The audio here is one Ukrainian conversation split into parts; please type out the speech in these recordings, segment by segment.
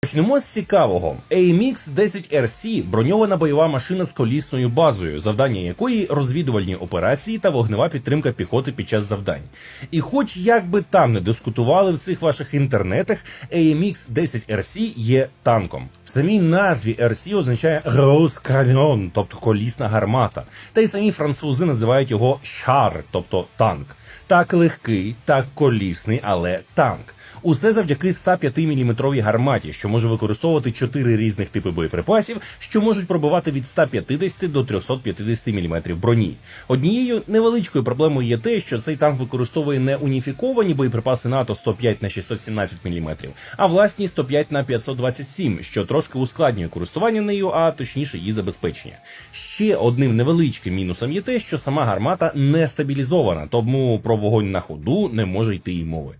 Почнемо з цікавого. AMX 10 RC броньована бойова машина з колісною базою, завдання якої розвідувальні операції та вогнева підтримка піхоти під час завдань. І хоч як би там не дискутували в цих ваших інтернетах, AMX 10 RC є танком. В самій назві RC означає Gros тобто колісна гармата. Та й самі французи називають його шар, тобто танк. Так легкий, так колісний, але танк. Усе завдяки 105 мм гарматі, що може використовувати 4 різних типи боєприпасів, що можуть пробивати від 150 до 350 мм броні. Однією невеличкою проблемою є те, що цей танк використовує не уніфіковані боєприпаси НАТО 105 на 617 мм, а власні 105 на 527, що трошки ускладнює користування нею, а точніше її забезпечення. Ще одним невеличким мінусом є те, що сама гармата не стабілізована, тому про вогонь на ходу не може йти й мови.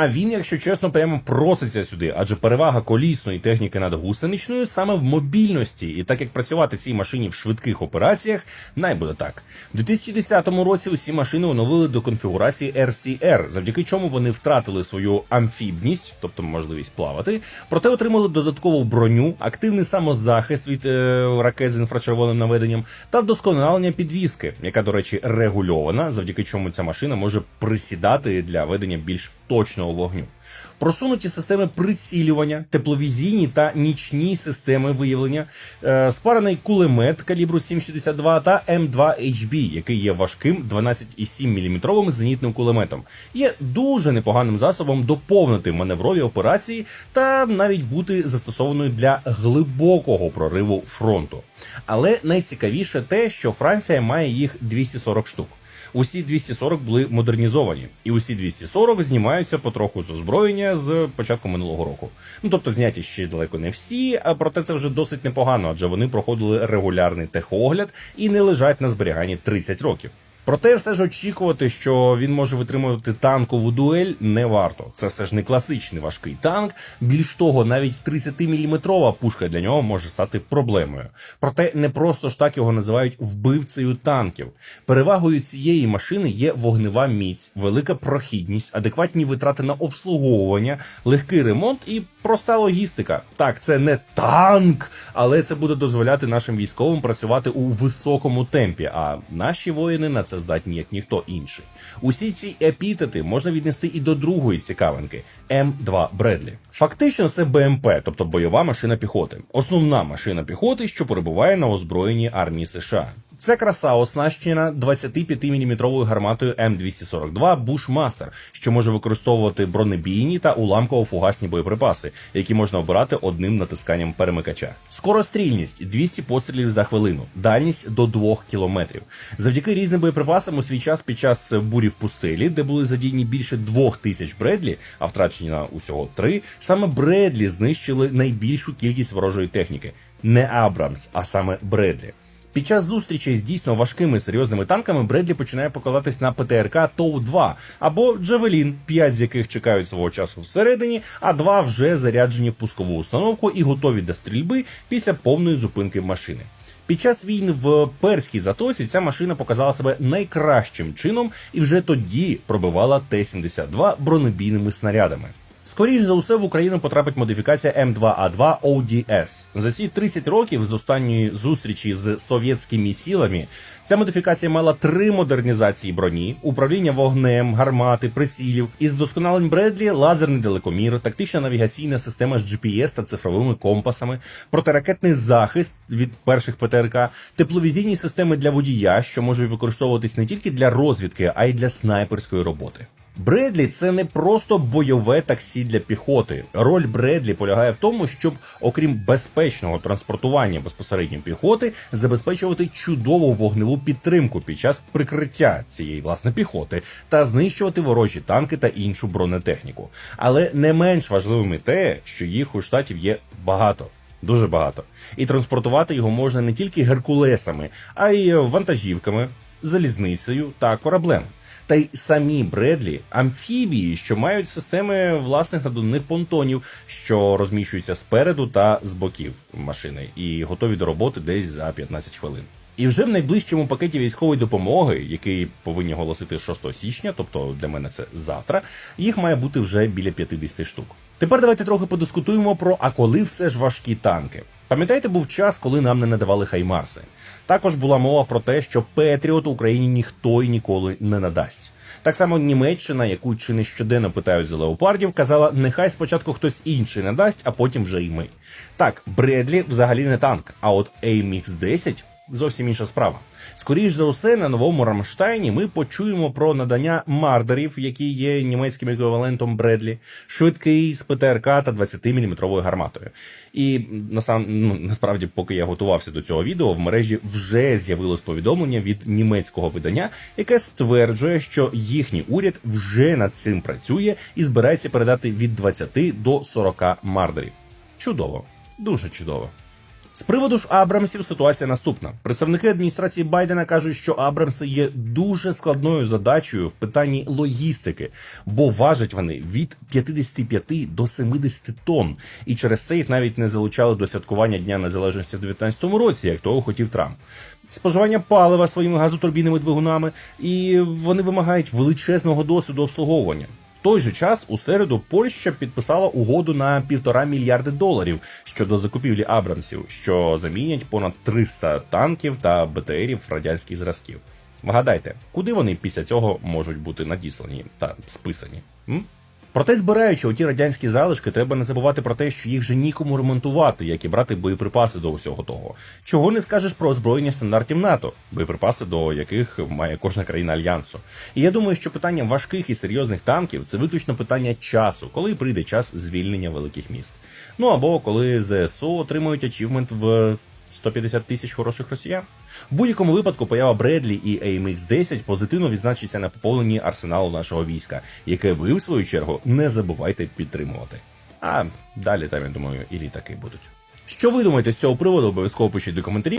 А він, якщо чесно, прямо проситься сюди, адже перевага колісної техніки над гусеничною саме в мобільності. І так як працювати цій машині в швидких операціях, най буде так. У 2010 році усі машини оновили до конфігурації RCR, завдяки чому вони втратили свою амфібність, тобто можливість плавати, проте отримали додаткову броню, активний самозахист від е, ракет з інфрачервоним наведенням та вдосконалення підвіски, яка, до речі, регульована, завдяки чому ця машина може присідати для ведення більш точного вогню. Просунуті системи прицілювання, тепловізійні та нічні системи виявлення, е, спарений кулемет калібру 7,62 та М2HB, який є важким 12,7 мм зенітним кулеметом, є дуже непоганим засобом доповнити маневрові операції та навіть бути застосованою для глибокого прориву фронту. Але найцікавіше те, що Франція має їх 240 штук. Усі 240 були модернізовані, і усі 240 знімаються потроху з озброєння з початку минулого року. Ну тобто зняті ще далеко не всі, проте це вже досить непогано, адже вони проходили регулярний техогляд і не лежать на зберіганні 30 років. Проте все ж очікувати, що він може витримувати танкову дуель, не варто. Це все ж не класичний важкий танк. Більш того, навіть 30-мм пушка для нього може стати проблемою. Проте не просто ж так його називають вбивцею танків. Перевагою цієї машини є вогнева міць, велика прохідність, адекватні витрати на обслуговування, легкий ремонт і проста логістика. Так, це не танк, але це буде дозволяти нашим військовим працювати у високому темпі. А наші воїни на це здатні як ніхто інший. Усі ці епітети можна віднести і до другої цікавинки М2 Бредлі. Фактично, це БМП, тобто бойова машина піхоти, основна машина піхоти, що перебуває на озброєнні армії США. Ця краса оснащена 25-мм гарматою М242 Bushmaster, що може використовувати бронебійні та уламково-фугасні боєприпаси, які можна обирати одним натисканням перемикача. Скорострільність 200 пострілів за хвилину, дальність до 2 км. Завдяки різним боєприпасам у свій час під час бурі в пустелі, де були задіяні більше 2000 Бредлі, а втрачені на усього 3, саме Бредлі знищили найбільшу кількість ворожої техніки. Не Абрамс, а саме Бредлі. Під час зустрічей з дійсно важкими серйозними танками Бредлі починає покладатись на ПТРК Тоу-2 або Джавелін, 5 з яких чекають свого часу всередині, а два вже заряджені в пускову установку і готові до стрільби після повної зупинки машини. Під час війн в перській затоці ця машина показала себе найкращим чином і вже тоді пробивала Т-72 бронебійними снарядами. Скоріш за усе в Україну потрапить модифікація М2А2 ODS. За ці 30 років з останньої зустрічі з совєтськими силами ця модифікація мала три модернізації броні, управління вогнем, гармати, прицілів, із вдосконалень Бредлі, лазерний далекомір, тактична навігаційна система з GPS та цифровими компасами, протиракетний захист від перших ПТРК, тепловізійні системи для водія, що можуть використовуватись не тільки для розвідки, а й для снайперської роботи. Бредлі це не просто бойове таксі для піхоти. Роль Бредлі полягає в тому, щоб, окрім безпечного транспортування безпосередньо піхоти, забезпечувати чудову вогневу підтримку під час прикриття цієї власне піхоти та знищувати ворожі танки та іншу бронетехніку. Але не менш важливим те, що їх у штатів є багато. Дуже багато. І транспортувати його можна не тільки геркулесами, а й вантажівками, залізницею та кораблем. Та й самі Бредлі амфібії, що мають системи власних надувних понтонів, що розміщуються спереду та з боків машини, і готові до роботи десь за 15 хвилин. І вже в найближчому пакеті військової допомоги, який повинні оголосити 6 січня, тобто для мене це завтра, їх має бути вже біля 50 штук. Тепер давайте трохи подискутуємо про а коли все ж важкі танки. Пам'ятаєте, був час, коли нам не надавали хаймарси. Також була мова про те, що Петріот Україні ніхто і ніколи не надасть. Так само Німеччина, яку чи не щоденно питають за леопардів, казала, нехай спочатку хтось інший надасть, а потім вже й ми. Так, Бредлі взагалі не танк, а от AMX 10 зовсім інша справа. Скоріш за усе, на новому Рамштайні ми почуємо про надання мардерів, які є німецьким еквівалентом Бредлі, швидкий з ПТРК та 20-мм гарматою. І насам, ну, насправді, поки я готувався до цього відео, в мережі вже з'явилось повідомлення від німецького видання, яке стверджує, що їхній уряд вже над цим працює і збирається передати від 20 до 40 мардерів. Чудово, дуже чудово. З приводу ж Абрамсів ситуація наступна. Представники адміністрації Байдена кажуть, що Абрамси є дуже складною задачею в питанні логістики, бо важать вони від 55 до 70 тонн, і через це їх навіть не залучали до святкування Дня Незалежності в 2019 році, як того хотів Трамп. Споживання палива своїми газотурбінними двигунами, і вони вимагають величезного досвіду обслуговування. Той же час у середу Польща підписала угоду на півтора мільярди доларів щодо закупівлі Абрамсів, що замінять понад 300 танків та БТРів радянських зразків. Вгадайте, куди вони після цього можуть бути надіслані та списані? М? Проте, збираючи оті радянські залишки, треба не забувати про те, що їх вже нікому ремонтувати, як і брати боєприпаси до усього того. Чого не скажеш про озброєння стандартів НАТО, боєприпаси до яких має кожна країна альянсу. І я думаю, що питання важких і серйозних танків це виключно питання часу, коли прийде час звільнення великих міст. Ну або коли ЗСУ отримують ачівмент в 150 тисяч хороших росіян. В будь-якому випадку поява Бредлі і AMX 10 позитивно відзначиться на поповненні арсеналу нашого війська, яке ви, в свою чергу, не забувайте підтримувати. А далі там, я думаю, і літаки будуть. Що ви думаєте з цього приводу? Обов'язково пишіть до коментарів.